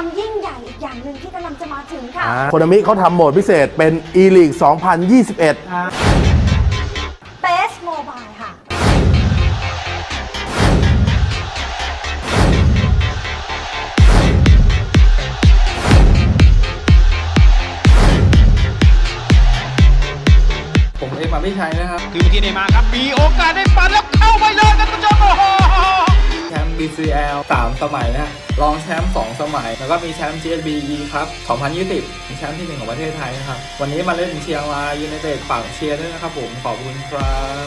ความยิ่งใหญ่อีกอย่างหนึ่งที่กำลังจะมาถึงค่ะ โคนามิเขาทำโหมดพิเศษเป็น e-league 2021 Best Mobile ค่ะ ผมเอ็มมาไม่ใช้นะครับ คือเมื่อกี้ได้มาครับ มีโอกาสได้ปัดแล้ว BCL 3 สมัยนะฮะรองแชมป์2สมัย แล้วก็มีแชมป์ GSB ครับ 2020เป็นแชมป์ที่หนึ่งของประเทศไทยนะครับ วันนี้มาเล่นเชียร์มายูไนเต็ดฝั่งเชียร์ด้วยนะครับผม ขอบคุณครับ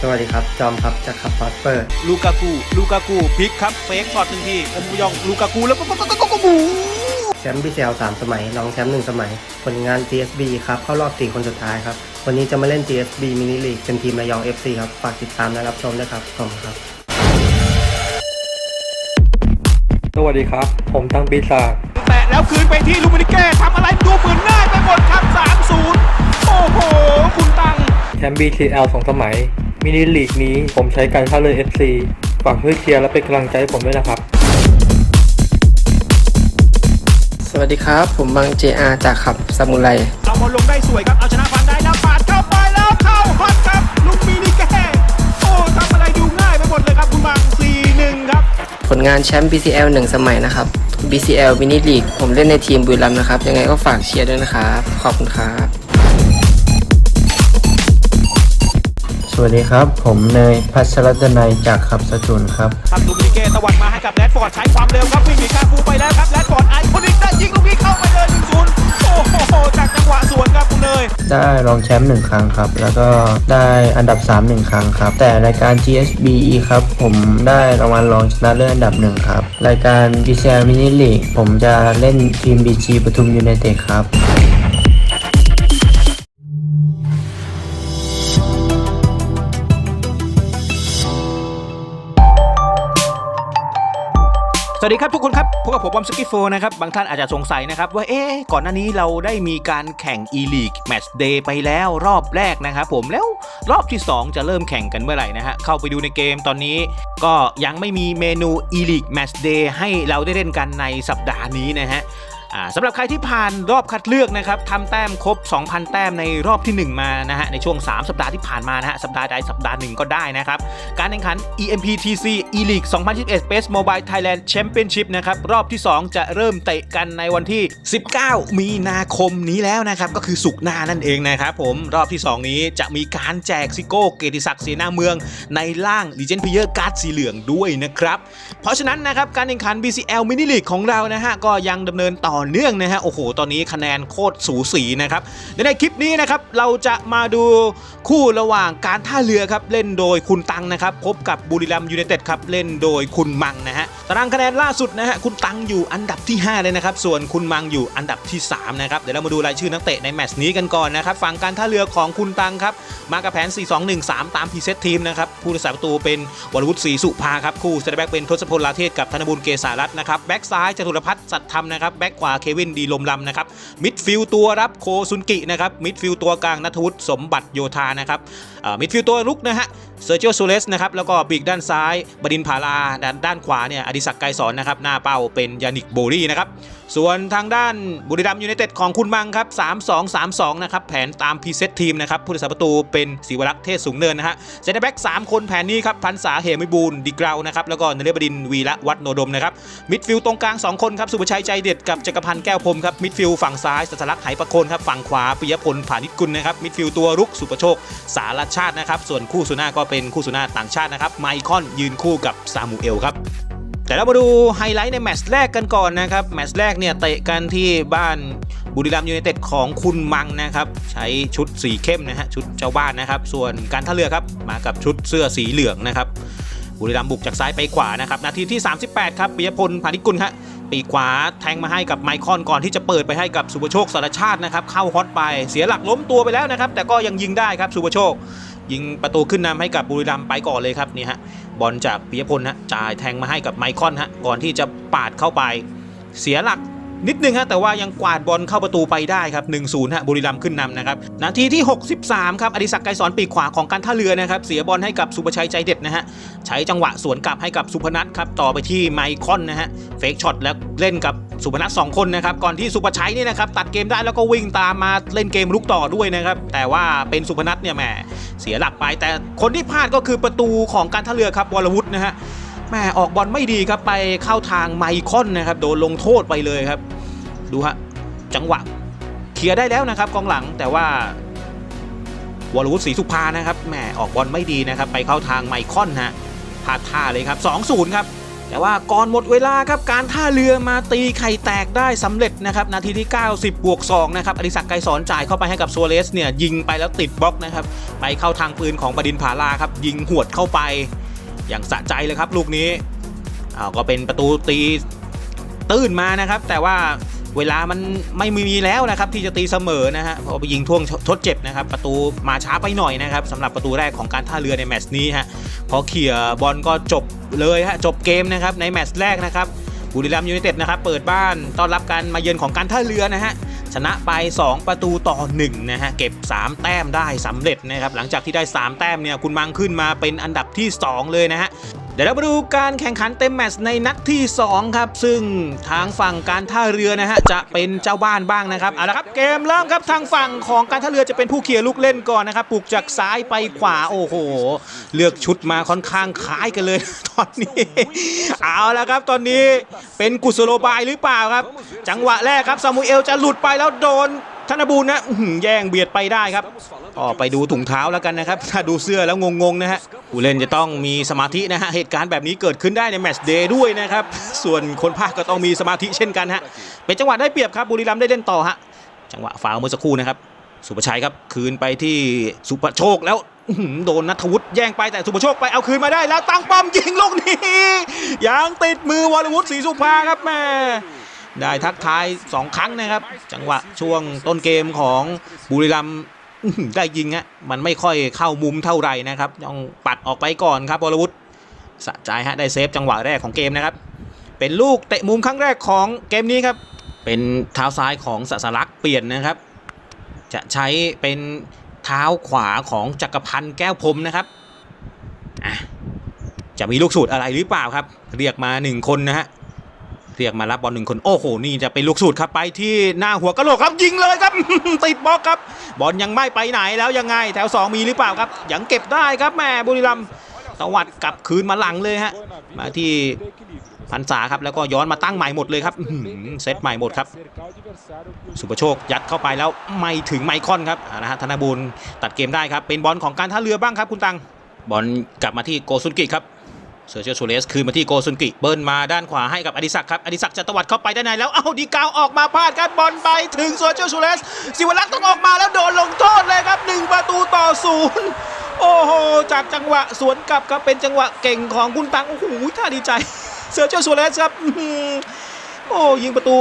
สวัสดีครับ จอมครับจากขับฟอสเปอร์ ลูกากู ลูกากูพลิกครับเฟกช็อตหนึ่งทีอมยองลูกากูแล้วก็ก็ก็ก็ก็บูแชมป์ BCL 3สมัย รองแชมป์1สมัย ผลงาน GSB ครับ เข้ารอบ4คนสุดท้ายครับ วันนี้จะมาเล่น GSB Mini League เป็นทีมระยอง FC ครับ ฝากติดตามและรับชมด้วยครับ ขอบคุณครับ สวัสดีครับ ผมตั้งปีศาจแตะแล้วคืนไปที่ลูมินิเก้ทำอะไรดูเหมือนง่ายไปหมดครับ3-0 โอ้โห คุณตังแชมป์ BCL สองสมัย มินิลีกนี้ผมใช้การท่าเรือ FC ฝากช่วยเชียร์และเป็นกำลังใจให้ผมด้วยนะครับ สวัสดีครับ ผมบัง JR จากขับซามูไร เอาบอลลงได้สวยครับ เอาชนะ ลงานแชมป์ BCL 1 สมัยนะครับ BCL Mini League ผมเล่นในทีมบุรีรัมย์นะครับ ยังไงก็ฝากเชียร์ด้วยนะครับ ขอบคุณครับ สวัสดีครับ ผมเนยพัชรดนัยจากขับสจุนครับครับลูกมินิเก้ตะวันมาให้กับแรดฟอร์ดใช้ความเร็วครับวิ่งหนีคาฟูไปแล้วครับแรดฟอร์ดไอคอนิกได้ยิงลูกนี้เข้าไปเลย1-0 โหจากจังหวะสวนครับคุณเนยได้รองแชมป์หนึ่งครั้งครับ แล้วก็ได้อันดับ3 1ครั้งครับ แต่รายการ GSBE ครับผมได้รางวัลรองชนะเลิศอันดับหนึ่งครับ รายการ BCL Mini League ผมจะเล่นทีม BG ปทุมยูไนเต็ดครับ สวัสดีครับทุกคนครับพบกับผมบอมสกิฟโฟนะครับบางท่านอาจจะสงสัยนะครับว่าเอ๊ะก่อนหน้านี้เราได้มีการแข่ง e-league match day ไปแล้วรอบแรกนะครับผมแล้วรอบที่ 2 จะเริ่มแข่งกันเมื่อไหร่นะฮะเข้าไปดูในเกมตอนนี้ ก็ยังไม่มีเมนู e-league match day ให้เราได้เล่นกันในสัปดาห์นี้นะฮะ สำหรับใครที่ผ่านรอบคัดเลือกนะครับทำแต้มครบ 2,000 แต้มในรอบทีหนึ่1 มานะฮะในช่วง 3 สัปดาห์ที่ผ่านมานะฮะสัปดาห์ใดสัปดาห์หนึ่งก็ได้นะครับ การแข่งขัน EMPTC E-League 2021 Best Mobile Thailand Championship นะครับรอบที่ 2 จะเริ่มเตะกันในวันที่ 19 มีนาคมนี้แล้วนะครับก็คือสุกหน้านั่นเองนะครับผมรอบที่ 2 นี้จะมีการแจกซิโก้เกียรติศักดิ์เสนาเมือง ในร่าง Legend Player การ์ดสีเหลืองด้วยนะครับเพราะฉะนั้นนะครับการแข่งขัน BCL Mini League ของเรานะฮะก็ยังดำเนินต่อเนื่องนะฮะโอ้โหตอนนี้คะแนนโคตรสูสีนะครับในคลิปนี้นะครับเราจะมาดูคู่ระหว่างการท่าเรือครับเล่นโดยคุณตังนะครับพบกับบุรีรัมย์ยูไนเต็ดครับเล่นโดยคุณมังนะฮะตารางคะแนนล่าสุดนะฮะคุณตังอยู่อันดับที่ 5 เลยนะครับส่วนคุณมังอยู่อันดับที่ 3 นะครับเดี๋ยวเรามาดูรายชื่อนักเตะในแมตช์นี้กันก่อนนะครับฝั่งการท่าเรือของคุณตังครับมากับแผน 4-2-1-3 ตามพรีเซตทีมนะครับผู้รักษาประตูเป็นวรวุฒิศรีสุภาครับคู่เซนเตอร์แบ็กเป็นทศพลลาเทศกับธนบุญเกษารัตน์นะครับแบ็กซ้ายจตุรพัฒน์สัตธรรมนะครับแบ็กขวาเควินดีลมลำนะครับมิดฟิลตัวรับโคซุนกินะครับมิดฟิลตัวกลางนัทวุฒิสมบัติโยธานะครับมิดฟิลตัวลุกนะฮะเซอร์เจียโซเลสนะครับแล้วก็ปีกด้านซ้ายบดินผาลาด้านด้านขวาเนี่ยอดิศักดิ์ไกรสอนนะครับหน้าเป้าเป็นยานิกโบรี่นะครับส่วนทางด้านบุรีรัมย์ยูไนเต็ดของคุณมังครับ 3-2-3-2 นะครับแผนตามพรีเซตทีมนะครับผู้รักษาประตูเป็นศิวรักษ์เทศสูงเนินนะฮะเซนเตอร์แบ็ก3คนแผนนี้ครับพันษาเหมิบูลดิกราวนะครับแล้วก็นเรบดินวีระวัฒโนดมนะครับมิดฟิลด์ตรงกลาง 2 คนครับสุภชัยใจเด็ดกับจักรพันธ์แก้วพรมครับมิดฟิลด์ฝั่งซ้ายสัสลักษ์ไหประโคนครับฝั่งขวาปิยพลผานิชกุลนะครับมิดฟิลด์ตัวรุกสุประโชคสารชาตินะครับส่วนคู่สุนาก็เป็นคู่สุนาต่างชาตินะครับไมคอนยืนคู่กับซามูเอลครับแต่เรามาดูไฮไลท์ในแมตช์แรกกันก่อนนะครับแมตช์แรกเนี่ยเตะกันที่บ้านบุรีรัมย์ยูไนเต็ดของคุณมังนะครับใช้ชุดสีเข้มนะฮะชุดเจ้าบ้านนะครับส่วนการท่าเรือครับมากับชุดเสื้อสีเหลืองนะครับบุรีรัมย์บุกจากซ้ายไปขวานะครับนาทีที่ 38 ครับปิยพลพานิกุลฮะ ปีกขวาแทงมาให้กับไมคอนก่อนที่จะเปิดไปให้กับสุภโชคสารชาตินะครับเข้าฮอตไปเสียหลักล้มตัวไปแล้วนะครับ แต่ก็ยังยิงได้ครับสุภโชค ยิงประตูขึ้นนำให้กับบุรีรัมย์ไปก่อนเลยครับนี่ฮะบอลจากปิยพลฮะจ่ายแทงมาให้กับไมคอนฮะก่อนที่จะปาดเข้าไป เสียหลัก นิดนึงฮะแต่ว่ายังกวาดบอลเข้าประตูไปได้ครับ 1-0 ฮะบุรีรัมย์ขึ้นนำนะครับ นาทีที่ 63 ครับอดิศักดิ์ไกรสอนปีกขวาของการท่าเรือนะครับ เสียบอลให้กับสุประชัยใจเด็ดนะฮะ ใช้จังหวะสวนกลับให้กับสุพนัทครับ ต่อไปที่ไมคอนนะฮะ เฟกช็อตแล้วเล่นกับสุพนัทสองคนนะครับ ก่อนที่สุประชัยนี่นะครับ ตัดเกมได้แล้วก็วิ่งตามมาเล่นเกมลุกต่อด้วยนะครับ แต่ว่าเป็นสุพนัทเนี่ยแหมเสียหลักไป แต่คนที่พลาดก็คือประตูของการท่าเรือครับวรวุฒินะฮะแม่ออกบอลไม่ดีครับไปเข้าทางไมคอนนะครับโดนลงโทษไปเลยครับ ดูฮะจังหวะเคลียร์ได้แล้วนะครับกองหลังแต่ว่าวรวุฒิศรีสุภานะครับแหมออกบอลไม่ดีนะครับ ไปเข้าทางไมคอนฮะพลาดท่าเลยครับ 2-0 ครับ แต่ว่าก่อนหมดเวลาครับการท่าเรือมาตีไข่แตกได้สำเร็จนะครับ นาทีที่ 90 บวก 2 นะครับอดิศักดิ์ไกรสอนจ่ายเข้าไปให้กับซัวเรสเนี่ย ยิงไปแล้วติดบล็อกนะครับ ไปเข้าทางปืนของบดินผาลาครับ ยิงหวดเข้าไป อย่างสะใจเลยครับ ลูกนี้อ้าวก็เป็นประตูตีตื้นมานะครับ แต่ว่า เวลามันไม่มีแล้วนะครับที่จะตีเสมอนะฮะพอไปยิงท่วงทดเจ็บนะครับประตูมาช้าไปหน่อยนะครับสำหรับประตูแรกของการท่าเรือในแมตช์นี้ฮะพอเขี่ยบอลก็จบเลยฮะจบเกมนะครับในแมตช์แรกนะครับบุรีรัมย์ยูไนเต็ดนะครับเปิดบ้านต้อนรับการมาเยือนของการท่าเรือนะฮะชนะไป 2 ประตูต่อ1นะฮะเก็บ 3 แต้มได้สำเร็จนะครับหลังจากที่ได้ 3 แต้มเนี่ยคุณมังขึ้นมาเป็นอันดับที่ 2 เลยนะฮะ ดี๋ยวเรามาดูการแข่งขันเต็มแมตช์ในนัดที่ 2 ครับ ซึ่งทางฝั่งการท่าเรือนะฮะจะเป็นเจ้าบ้านบ้างนะครับเอาละครับเกมเริ่มครับทางฝั่งของการท่าเรือจะเป็นผู้เคลียร์ลูกเล่นก่อนนะครับปลุกจากซ้ายไปขวาโอ้โห เลือกชุดมาค่อนข้างคล้ายกันเลยตอนนี้ เอาละครับตอนนี้เป็นกุศโลบายหรือเปล่าครับ จังหวะแรกครับซามูเอลจะหลุดไปแล้วโดน ธนบูรณ์นะแย่งเบียดไปได้ครับก็ไปดูถุงเท้าแล้วกันนะครับ ถ้าดูเสื้อแล้วงงๆนะฮะผู้เล่นจะต้องมีสมาธินะฮะเหตุการณ์แบบนี้เกิดขึ้นได้ในแมตช์เดย์ด้วยนะครับ ส่วนคนภาคก็ต้องมีสมาธิเช่นกันฮะเป็นจังหวะได้เปรียบครับบุรีรัมย์ได้เล่นต่อฮะจังหวะฟาวเมื่อสักครู่นะครับ สุประชัยครับคืนไปที่สุประโชคแล้วโดนนัทวุฒิแย่งไปแต่สุประโชคไปเอาคืนมาได้แล้วตั้งป้อมยิงลูกนี้ยังติดมือวรวุฒิศรีสุภาครับแม่ ได้ทักทาย 2 ครั้งนะครับ จังหวะช่วงต้นเกมของบุรีรัมย์ได้ยิงฮะมันไม่ค่อยเข้ามุมเท่าไหร่นะครับต้องปัดออกไปก่อนครับวรวุฒิสะใจฮะได้เซฟจังหวะแรกของเกมนะครับ เป็นลูกเตะมุมครั้งแรกของเกมนี้ครับ เป็นเท้าซ้ายของสัสลักษ์เปลี่ยนนะครับ จะใช้เป็นเท้าขวาของจักรพันธ์แก้วพรมนะครับจะมีลูกสูตรอะไรหรือเปล่าครับ เรียกมาหนึ่งคนนะฮะ เรียกมารับบอลหนึ่งคนโอ้โหนี่จะเป็นลูกสูตรครับไปที่หน้าหัวกะโหลกครับยิงเลยครับ ติดบล็อกครับ บอลยังไม่ไปไหนแล้วยังไง แถว 2 มีหรือเปล่าครับ ยังเก็บได้ครับแม่บุรีรัมย์ตวัดกลับคืนมาหลังเลยฮะมาที่พันษาครับแล้วก็ย้อนมาตั้งใหม่หมดเลยครับเซตใหม่หมดครับ สุประโชคยัดเข้าไปแล้วไม่ถึงไมคอนครับนะฮะธนบูลตัดเกมได้ครับเป็นบอลของการท่าเรือบ้างครับคุณตังบอลกลับมาที่โกซุนกิครับ เซอร์เชียโชเลสคืนมาที่โกซุนกิ เบิ้ลมาด้านขวาให้กับอดิศักดิ์ครับ อดิศักดิ์จะตวัดเข้าไปด้านในแล้ว เอ้าดีกาวออกมาพลาดครับบอลไปถึงโซอร์เชียโชเลสสิวรักษ์ต้องออกมาแล้วโดนลงโทษเลยครับหนึ่งประตูต่อศูนย์โอ้โห จากจังหวะสวนกลับครับเป็นจังหวะเก่งของคุณตัง โอ้โหท่าดีใจ เซอร์เชียโชเลสครับโอ้ยิงประตู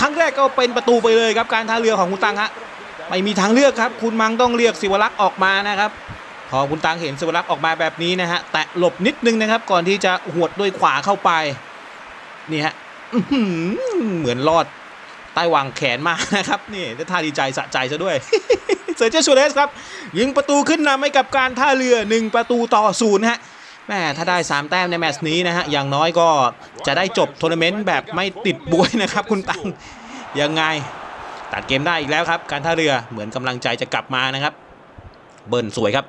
ครั้งแรกก็เป็นประตูไปเลยครับการท่าเรือของคุณตังฮะไม่มีทางเลือกครับ คุณมังต้องเรียกศิวรักษ์ออกมานะครับ พอคุณตังเห็นศิวรักษ์ออกมาแบบนี้นะฮะ แตะหลบนิดนึงนะครับ ก่อนที่จะหวดด้วยขวาเข้าไป นี่ฮะเหมือนรอดใต้วางแขนมานะครับ นี่ท่าดีใจสะใจซะด้วย เซอร์เจชูเรสครับ ยิงประตูขึ้นนำให้กับการท่าเรือ 1 ประตูต่อศูนย์ฮะแม่ถ้าได้ 3 แต้มในแมตช์นี้นะฮะ อย่างน้อยก็จะได้จบทัวร์นาเมนต์แบบไม่ติดบวยนะครับคุณตังยังไง ตัดเกมได้อีกแล้วครับ การท่าเรือเหมือนกำลังใจจะกลับมานะครับ เบิร์นสวยครับ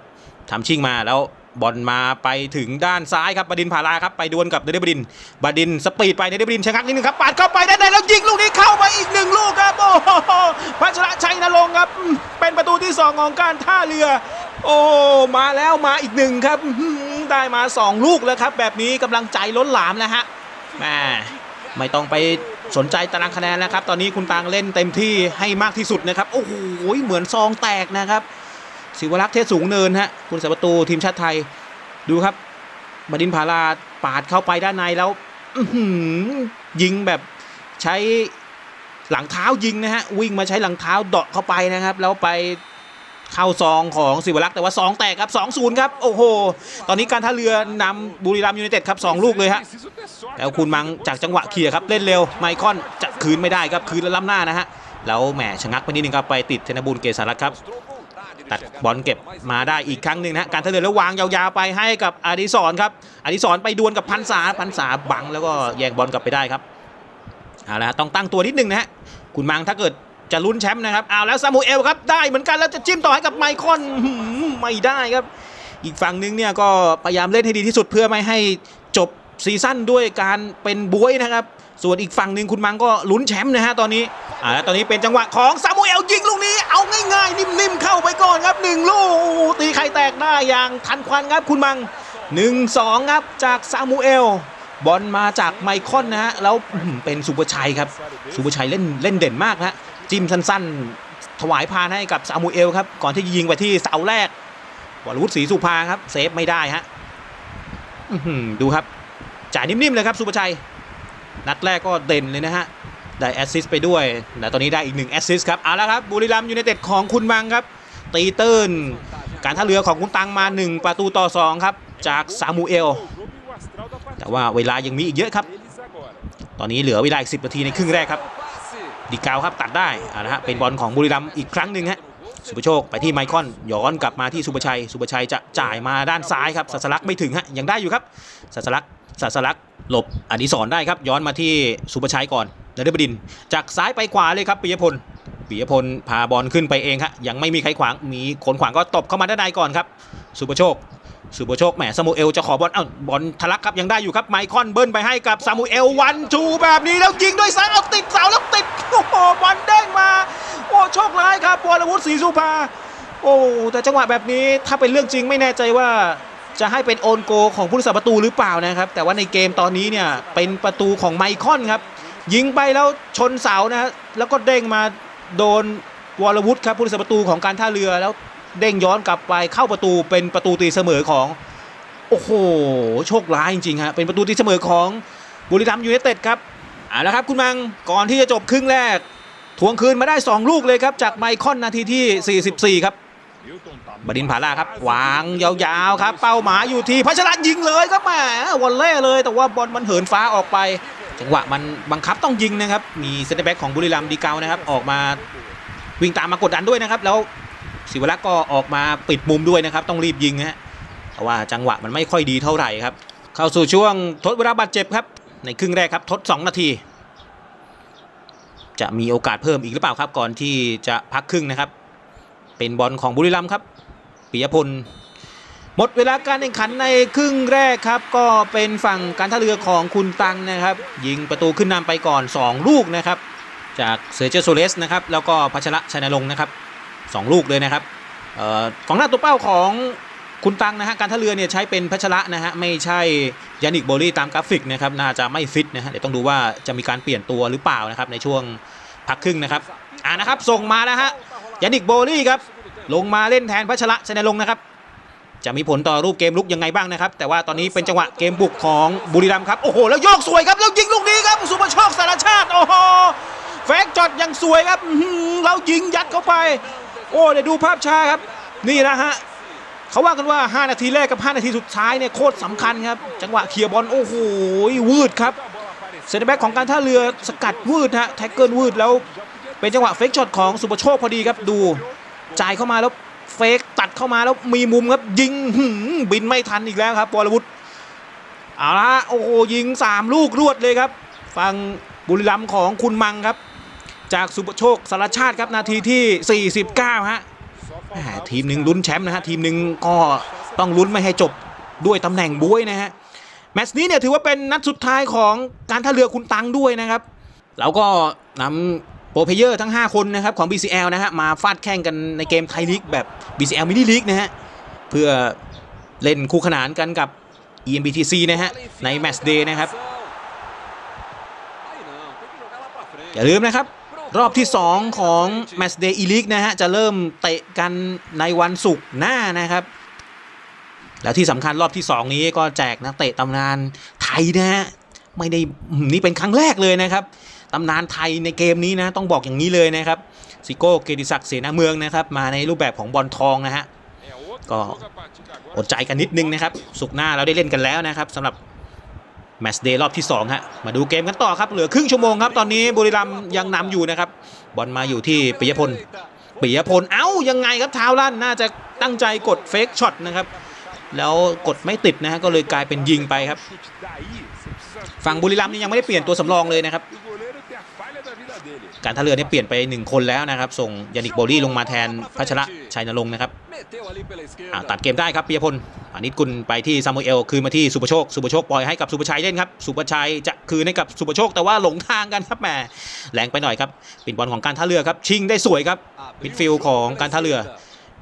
ทำชิ่งมาแล้วบอลมาไปถึงด้านซ้ายครับบดินพาราครับ ไปดวลกับเดเดบดิน บดินสปีดไปเดเดบดินชะงักนิดนึงครับปาดเข้าไปได้ในแล้วยิงลูกนี้เข้ามาอีกหนึ่งลูกครับโอ้โหพัชระชัยนรงค์ครับ เป็นประตูที่ 2 ของการท่าเรือ โอ้มาแล้วมาอีกหนึ่งครับ ได้มา 2 ลูกแล้วครับ แบบนี้กำลังใจล้นหลามแล้วฮะแม่ไม่ต้องไปสนใจตารางคะแนนแล้วครับ ตอนนี้คุณตางเล่นเต็มที่ให้มากที่สุดนะครับโอ้โหเหมือนซองแตกนะครับ ศิวรักษ์เทศสูงเนินฮะคุณสาประตูทีมชาติไทยดูครับบดินพาราปาดเข้าไปด้านในแล้วยิงแบบใช้หลังเท้ายิงนะฮะวิ่งมาใช้หลังเท้าเดาะเข้าไปนะครับ แล้วไปเข้าซองของศิวรักษ์แต่ว่า 2 แตกครับ 2-0 ครับ โอ้โห ตอนนี้การท่าเรือนำบุรีรัมยูไนเต็ดครับ 2 ลูกเลยฮะแล้วคุณมังจากจังหวะเคลียครับเล่นเร็วไมคอนจะคืนไม่ได้ครับ คืนแล้วล้ำหน้านะฮะแล้วแหมชะงักไปนิดนึงครับไปติดธนบุญเกษารัตครับ ตัดบอลเก็บมาได้อีกครั้งหนึ่งนะการท่าเรือแล้ววางยาวๆไปให้กับอดิศรครับอดิศรไปดวลกับพันษาพันษาบังแล้วก็แย่งบอลกลับไปได้ครับเอาละต้องตั้งตัวนิดนึงนะฮะคุณมังถ้าเกิดจะลุ้นแชมป์นะครับเอาแล้วซามูเอลครับได้เหมือนกันแล้วจะจิ้มต่อให้กับไมคอนไม่ได้ครับ อีกฝั่งนึงเนี่ยก็พยายามเล่นให้ดีที่สุดเพื่อไม่ให้จบ ซีซั่นด้วยการเป็นบวยนะครับ ส่วนอีกฝั่งหนึ่งคุณมังก็ลุ้นแชมป์นะฮะตอนนี้อ่าตอนนี้เป็นจังหวะของซามูเอลยิงลูกนี้เอาง่ายๆ นิ่มๆเข้าไปก่อนครับหนึ่งลูกตีไข่แตกได้อย่างทันควันครับคุณมัง1-2ครับจากซามูเอลบอลมาจากไมคอนนะฮะแล้วเป็นสุภชัยครับสุภชัยเล่นเล่นเด่นมากนะฮะจิ้มสั้นๆ ถวายพานให้กับซามูเอลครับก่อนที่จะยิงไปที่เสาแรกวรวุฒิศรีสุภาครับเซฟไม่ได้ฮะดูครับ จ่ายนิ่มๆเลยครับสุภชัย นัดแรกก็เด่นเลยนะฮะ ได้แอสซิสต์ไปด้วยแต่ตอนนี้ได้อีกหนึ่งแอสซิสต์ครับ เอาละครับ บุรีรัมย์ยูไนเต็ดของคุณมังครับ ตีตื้น การท่าเรือของคุณตังมา 1 ประตูต่อ 2 ครับ จากซามูเอล แต่ว่าเวลายังมีอีกเยอะครับ ตอนนี้เหลือเวลาอีก 10 นาทีในครึ่งแรกครับ ดีกาวครับตัดได้เอาละฮะ เป็นบอลของบุรีรัมย์อีกครั้งหนึ่งฮะสุภโชคไปที่ไมคอนย้อนกลับมาที่สุภชัย สุภชัยจะจ่ายมาด้านซ้ายครับสัสลักไม่ถึงฮะยังได้อยู่ครับสัสลัก สัสลักหลบอดิศรได้ครับ ย้อนมาที่สุภชัยก่อนนฤบดิน จากซ้ายไปขวาเลยครับปิยพลปิยพลพาบอลขึ้นไปเองฮะยังไม่มีใครขวางมีคนขวางก็ตบเข้ามาด้านในก่อนครับ สุภโชค สุภโชคแหมซามูเอลจะขอบอลเอ้าบอลทะลักครับยังได้อยู่ครับไมคอนเบิ้ลไปให้กับซามูเอลวันชูแบบนี้แล้วยิงด้วยซ้ายเอาติดเสาแล้วติดโอ้โหบอลเด้งมา โอ้โชคร้ายครับวรวุฒิศรีสุภาโอ้แต่จังหวะแบบนี้ถ้าเป็นเรื่องจริงไม่แน่ใจว่า จะให้เป็นโอนโกของผู้รักษาประตูหรือเปล่านะครับ แต่ว่าในเกมตอนนี้เนี่ยเป็นประตูของไมคอนครับ ยิงไปแล้วชนเสานะฮะแล้วก็เด้งมาโดนวรวุฒิครับผู้รักษาประตูของการท่าเรือแล้วเด้งย้อนกลับไปเข้าประตูเป็นประตูตีเสมอของ โอ้โหโชคร้ายจริงๆฮะเป็นประตูตีเสมอของบุรีรัมย์ยูไนเต็ดครับเอาละครับคุณมังก่อนที่จะจบครึ่งแรก ทวงคืนมาได้ 2 ลูกเลยครับ จากไมคอนนาทีที่ 44 ครับ บดินผาลาครับ วางยาวๆครับ เป้าหมายอยู่ที่พัชระยิงเลยครับแหมวอลเล่เลย แต่ว่าบอลมันเหินฟ้าออกไป จังหวะมันบังคับต้องยิงนะครับ มีเซนเตอร์แบ็กของบุรีรัมย์ดีเกานะครับ ออกมาวิ่งตามมากดดันด้วยนะครับ แล้วศิวรักษ์ก็ออกมาปิดมุมด้วยนะครับ ต้องรีบยิงฮะแต่ว่าจังหวะมันไม่ค่อยดีเท่าไหร่ครับ เข้าสู่ช่วงทดเวลาบาดเจ็บครับ ในครึ่งแรกครับทด 2 นาที จะมีโอกาสเพิ่มอีกหรือเปล่าครับ ก่อนที่จะพักครึ่งนะครับ เป็นบอลของบุรีรัมย์ครับปิยพลหมดเวลาการแข่งขันในครึ่งแรกครับ ก็เป็นฝั่งการท่าเรือของคุณตังนะครับ ยิงประตูขึ้นนำไปก่อน 2 ลูกนะครับ จากเซอร์เจโซเลสนะครับ แล้วก็พัชระชัยนรงนะครับ 2 ลูกเลยนะครับออกองหน้าตัวเป้าของคุณตังนะฮะการท่าเรือเนี่ยใช้เป็นพัชระนะฮะไม่ใช่ยานิกโบลี่ตามกราฟิกนะครับน่าจะไม่ฟิตนะฮะเดี๋ยวต้องดูว่าจะมีการเปลี่ยนตัวหรือเปล่านะครับในช่วงพักครึ่งนะครับอ่านะครับส่งมานะฮะ ยานิกโบลี่ครับลงมาเล่นแทนพัชระชัยนรงนะครับ จะมีผลต่อรูปเกมลุกยังไงบ้างนะครับ แต่ว่าตอนนี้เป็นจังหวะเกมบุกของบุรีรัมย์ครับโอ้โหแล้วโยกสวยครับแล้วยิงลูกนี้ครับสุภโชคสารชาติโอ้โหแฟกจอดยังสวยครับแล้วยิงยัดเข้าไป โอ้เดี๋ยวดูภาพช้าครับ นี่นะฮะเขาว่ากันว่า 5 นาทีแรกกับ 5 นาทีสุดท้ายเนี่ยโคตรสำคัญครับ จังหวะเคลียร์บอลโอ้โหวืดครับเซนเตอร์แบ็กของการท่าเรือสกัดวืดฮะแท็กเกิลวืดแล้ว เป็นจังหวะเฟกช็อตของสุภโชคพอดีครับดูจ่ายเข้ามาแล้วเฟกตัดเข้ามาแล้วมีมุมครับยิงบินไม่ทันอีกแล้วครับวรวุฒิเอาละโอ้โหยิง 3 ลูกรวดเลยครับ ฟังบุรีรัมย์ของคุณมังครับ จากสุปโชคสารชาติครับนาทีที่ 49ฮะทีมหนึ่งลุ้นแชมป์นะฮะทีมหนึ่งก็ต้องลุ้นไม่ให้จบด้วยตำแหน่งบวยนะฮะแมตช์นี้เนี่ยถือว่าเป็นนัดสุดท้ายของการท่าเรือคุณตังด้วยนะครับแล้วก็นำ โปรเพเยอร์ทั้ง 5 คนนะครับของ BCL นะฮะมาฟาดแข่งกันในเกมไทยลีกแบบ BCL มินิลีกนะฮะเพื่อเล่นคู่ขนานกันกับ EMBTC นะฮะในแมตช์เดย์นะครับ อย่าลืมนะครับ รอบที่ 2 ของ Match Day E-League นะฮะจะเริ่มเตะกันในวันศุกร์หน้านะครับ แล้วที่สำคัญรอบที่ 2 นี้ก็แจกนักเตะตำนานไทยนะฮะไม่ได้นี่เป็นครั้งแรกเลยนะครับ ตำนานไทยในเกมนี้นะ ต้องบอกอย่างนี้เลยนะครับซิโก้เกยรติศักดิ์เสนาเมืองนะครับ มาในรูปแบบของบอลทองนะฮะก็อดใจกันนิดนึงนะครับ สุกหน้าเราได้เล่นกันแล้วนะครับสำหรับแมตช์เดย์รอบที่2ฮะมาดูเกมกันต่อครับ เหลือครึ่งชั่วโมงครับ ตอนนี้บุรีรัมย์ยังนำอยู่นะครับ บอลมาอยู่ที่ปิยพลปิยพลเอ้ายังไงครับเท้าลั่นน่าจะตั้งใจกดเฟกช็อตนะครับแล้วกดไม่ติดนะฮะก็เลยกลายเป็นยิงไปครับ ฝั่งบุรีรัมย์นี่ยังไม่ได้เปลี่ยนตัวสำรองเลยนะครับ การท่าเรือเนี่ยเปลี่ยนไปหนึ่งคนแล้วนะครับ ส่งยานิกโบลี่ลงมาแทนพัชระชัยนรงค์นะครับตัดเกมได้ครับปียพลอานิตกุลไปที่ซามูเอลคืนมาที่สุประโชค สุประโชคปล่อยให้กับสุประชัยเล่นครับ สุประชัยจะคืนให้กับสุประโชคแต่ว่าหลงทางกันครับแหมแรงไปหน่อยครับปิดบอลของการท่าเรือครับชิงได้สวยครับมิดฟิลด์ของการท่าเรือ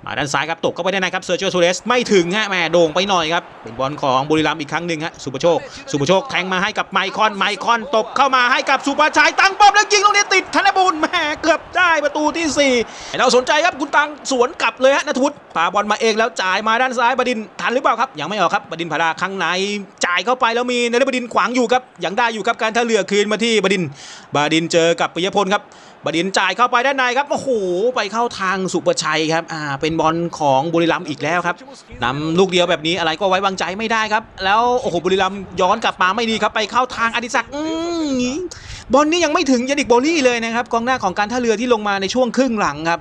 มาด้านซ้ายครับตกเข้าไปได้นในครับเซอร์เจอร์โซเลสไม่ถึงฮะแหมโด่งไปหน่อยครับเป็นบอลของบุรีรัมย์อีกครั้งหนึ่งฮะสุปโชค สุปโชคแทงมาให้กับไมคอนไมคอนตบเข้ามาให้กับสุประชัยตั้งป้อมแล้วยิงลูกนี้ติดธนบุญแหมเกือบได้ประตูที่สี่เราสนใจครับคุณตังสวนกลับเลยฮะนัทวุฒิพาบอลมาเองแล้วจ่ายมาด้านซ้ายบดินทันหรือเปล่าครับยังไม่ออกครับบดินพาราข้างในจ่ายเข้าไปแล้วมีนฤบดินขวางอยู่ครับยังได้อยู่ครับการท่าเรือคืนมาที่บดินบดินเจอกับปิยพลครับ บดินจ่ายเข้าไปด้านในครับโอ้โหไปเข้าทางสุประชัยครับอ่าเป็นบอลของบุรีรัมย์อีกแล้วครับนำลูกเดียวแบบนี้อะไรก็ไว้วางใจไม่ได้ครับ แล้วโอ้โหบุรีรัมย์ย้อนกลับมาไม่ดีครับไปเข้าทางอดิศักดิ์บอลนี้ยังไม่ถึงยานิกโบลี่เลยนะครับกองหน้าของการท่าเรือที่ลงมาในช่วงครึ่งหลังครับ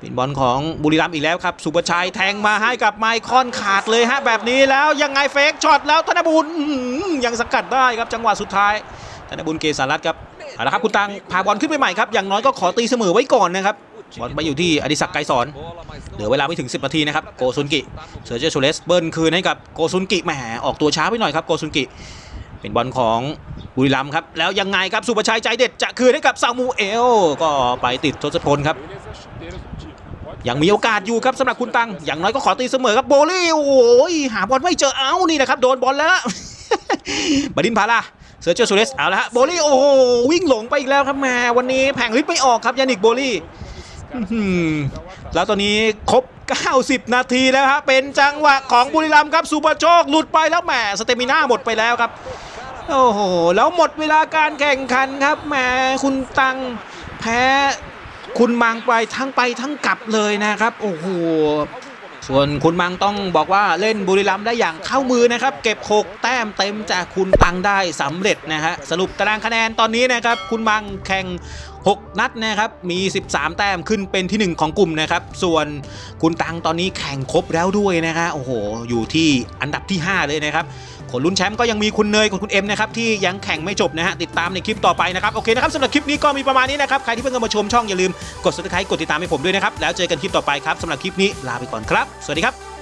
เป็นบอลของบุรีรัมย์อีกแล้วครับสุประชัยแทงมาให้กับไมคอนขาดเลยฮะแบบนี้แล้วยังไงเฟกช็อตแล้วธนบุญยังสกัดได้ครับจังหวะสุดท้ายธนบุญเกษารัตน์ครับ เอาละครับคุณตังพาบอลขึ้นไปใหม่ครับอย่างน้อยก็ขอตีเสมอไว้ก่อนนะครับบอลไปอยู่ที่อดิศักดิ์ไกรสอนเหลือเวลาไม่ถึง 10 นาทีนะครับโกซุนกิเซอร์เจโชเลสเบิ้ลคืนให้กับโกซุนกิแหมออกตัวช้าไปหน่อยครับโกซุนกิ เป็นบอลของบุรีรัมย์ครับแล้วยังไงครับสุประชัยใจเด็ดจะคืนให้กับซามูเอลก็ไปติดทศพลครับยังมีโอกาสอยู่ครับสำหรับคุณตัง อย่างน้อยก็ขอตีเสมอครับโบลี่โอ้ยหาบอลไม่เจอเอ้านี่นะครับโดนบอลแล้วบดินพารา เซอร์เจอร์ซูเรสเอาละฮะโบลี่โอ้โหวิ่งหลงไปอีกแล้วครับแหม่วันนี้แผงลิฟไม่ออกครับยานิกโบลี่แล้วตอนนี้ครบ 90 นาทีแล้วฮะเป็นจังหวะของบุรีรัมย์ครับสุปโชคหลุดไปแล้วแหมสเตมิน่าหมดไปแล้วครับโอ้โหแล้วหมดเวลาการแข่งขันครับแหมคุณตังแพ้คุณมังไปทั้งไปทั้งกลับเลยนะครับ โอ้โห ส่วนคุณมังต้องบอกว่าเล่นบุรีรัมย์ได้อย่างเข้ามือนะครับ เก็บ6แต้มเต็มจากคุณตังได้สำเร็จนะฮะสรุปตารางคะแนนตอนนี้นะครับ คุณมังแข่ง 6 นัดนะครับมี 13 แต้มขึ้นเป็นที่ 1 ของกลุ่มนะครับ ส่วนคุณตังตอนนี้แข่งครบแล้วด้วยนะฮะโอ้โหอยู่ที่อันดับที่ 5 เลยนะครับ คนลุ้นแชมป์ก็ยังมีคุณเนยกับคุณเอ็มนะครับที่ยังแข่งไม่จบนะฮะติดตามในคลิปต่อไปนะครับโอเคนะครับสำหรับคลิปนี้ก็มีประมาณนี้นะครับใครที่เพิ่งเข้ามาชมช่องอย่าลืมกด subscribe กดติดตามให้ผมด้วยนะครับแล้วเจอกันคลิปต่อไปครับสำหรับคลิปนี้ลาไปก่อนครับ สวัสดีครับ